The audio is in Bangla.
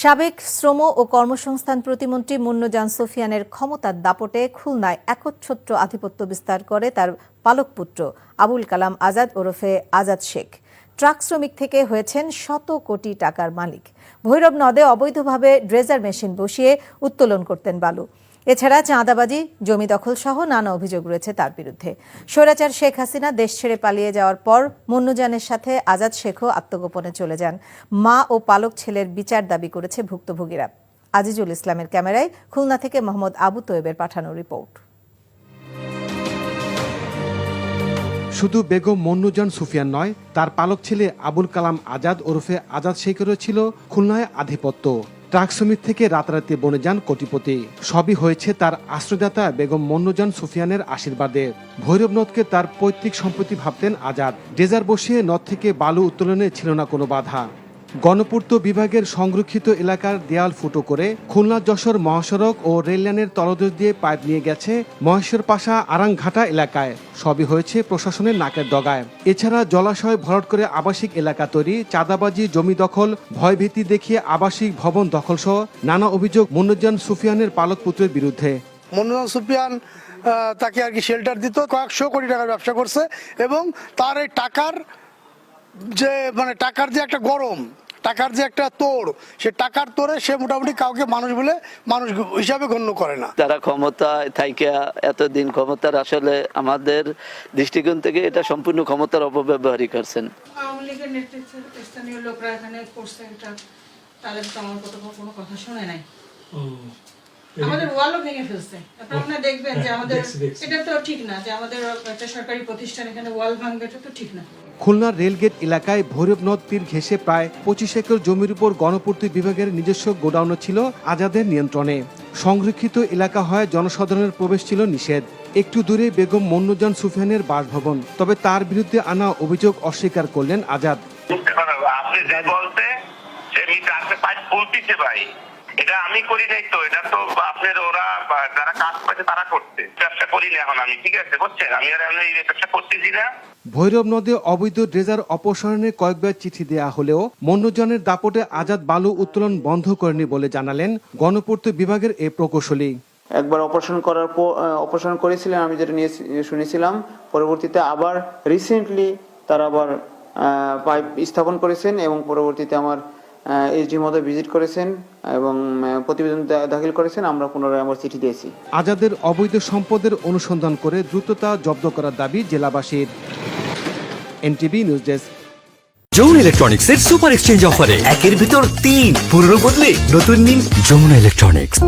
সাবেক শ্রম ও কর্মসংস্থান প্রতিমন্ত্রী মুন্নজান সোফিয়ানের ক্ষমতার দাপটে খুলনায় একচ্ছত্র আধিপত্য বিস্তার করে তার পালকপুত্র আবুল কালাম আজাদ ওরফে আজাদ শেখ। ট্রাক শ্রমিক থেকে হয়েছেন শত কোটি টাকার মালিক। ভৈরব নদে অবৈধভাবে ড্রেজার মেশিন বসিয়ে উত্তোলন করতেন বালু। এছাড়া চাঁদাবাজি, জমি দখল সহ নানা অভিযোগ রয়েছে তার বিরুদ্ধে। স্বৈরাচার শেখ হাসিনা দেশ ছেড়ে পালিয়ে যাওয়ার পর মুন্নুজানের সাথে আজাদ শেখও আত্মগোপনে চলে যান। মা ও পালক ছেলের বিচার দাবি করেছে ভুক্তভোগীরা। আজিজুল ইসলামের ক্যামেরায় খুলনা থেকে মোহাম্মদ আবু তোয়েবের পাঠানো রিপোর্ট। শুধু বেগম মন্নুজান সুফিয়ান নয়, তার পালক ছেলে আবুল কালাম আজাদ ওরফে আজাদ শেখেরও ছিল খুলনায় আধিপত্য। ট্রাক শ্রমিক থেকে রাতারাতি বনে যান কোটিপতি। সবই হয়েছে তার আশ্রয়দাতা বেগম মন্নজান সুফিয়ানের আশীর্বাদে। ভৈরব নদকে তার পৈতৃক সম্পত্তি ভাবতেন আজাদ। ডেজার বসিয়ে নথ থেকে বালু উত্তোলনে ছিল না কোনো বাধা। গণপূর্ত বিভাগের সংরক্ষিত এলাকার দেয়াল ফুটো করে খুলনা যশোর মহাসড়ক ও রেললাইনের তলদেশ দিয়ে পাইপ নিয়ে গেছে মহেশ্বর পাশা আরাংঘাটা এলাকায়। সবই হয়েছে প্রশাসনের নাকের ডগায়। এছাড়া জলাশয় ভরট করে আবাসিক এলাকা তৈরি চাঁদাবাজি জমি দখল ভয়ভীতি দেখিয়ে আবাসিক ভবন দখল সহ নানা অভিযোগ মনোজান সুফিয়ানের পালক পুত্রের বিরুদ্ধে। মনোরঞ্জন সুপিয়ান আহ, তাকে আর কি শেল্টার দিত কয়েকশো কোটি টাকার ব্যবসা করছে এবং তার এই টাকার যে মানে টাকার যে একটা গরম টাকার যে একটা তোড় সে টাকার তোড়ে সে মোটামুটি কাউকে মানুষ বলে মানুষ হিসাবে গণ্য করে না। তারা ক্ষমতায় থাইকা এতদিন ক্ষমতার আসলে আমাদের দৃষ্টিকোণ থেকে এটা সম্পূর্ণ ক্ষমতার অপব্যবহারই করছেন। আওয়ামী লীগের নেতৃত্বে স্থানীয় লোকরা এখানে করছে এটা তাদের তো আমার কোনো কথা শুনে নাই। আমাদের ওয়ালও ভেঙে ফেলছে। আপনারা দেখবেন যে আমাদের এটা তো ঠিক না যে আমাদের একটা সরকারি প্রতিষ্ঠান এখানে ওয়াল ভাঙবে এটা তো ঠিক না। খুলনার রেলগেট এলাকায় ভৈরব নদ তীর ঘেঁষে প্রায় পঁচিশ একর জমির উপর গণপূর্তি বিভাগের নিজস্ব গোডাউনও ছিল আজাদের নিয়ন্ত্রণে। সংরক্ষিত এলাকা হয় জনসাধারণের প্রবেশ ছিল নিষেধ। একটু দূরে বেগম মন্নুজান সুফিয়ানের বাসভবন তবে তার বিরুদ্ধে আনা অভিযোগ অস্বীকার করলেন আজাদ। আপনি যে বলতে পাইপ ভাই। এটা আমি করি নাই তো এটা তো আপনার ওরা যারা কাজ করছে তারা করছে। ব্যবসা করি না এখন আমি ঠিক আছে বুঝছেন? আমি আর আমি এই ব্যবসা করতেছি না। ভৈরব নদে অবৈধ ড্রেজার অপসারণে কয়েকবার চিঠি দেয়া হলেও মন্নুজনের দাপটে আজাদ বালু উত্তোলন বন্ধ করেনি বলে জানালেন গণপূর্ত বিভাগের এ প্রকৌশলী। একবার অপারেশন করার পর অপারেশন করেছিলেন আমি যেটা নিয়ে শুনেছিলাম। পরবর্তীতে আবার রিসেন্টলি তারা আবার পাইপ স্থাপন করেছেন এবং পরবর্তীতে আমার এসডি মধ্যে ভিজিট করেছেন এবং প্রতিবেদন দাখিল করেছেন আমরা পুনরায় আমার চিঠি দিয়েছি। আজাদের অবৈধ সম্পদের অনুসন্ধান করে দ্রুততা জব্দ করার দাবি জেলাবাসীর। NTV news desk. যমুনা ইলেকট্রনিক্সের সুপার এক্সচেঞ্জ অফারে। একের ভিতর তিন। পুরনো বদলে নতুন নিন যমুনা ইলেকট্রনিক্স।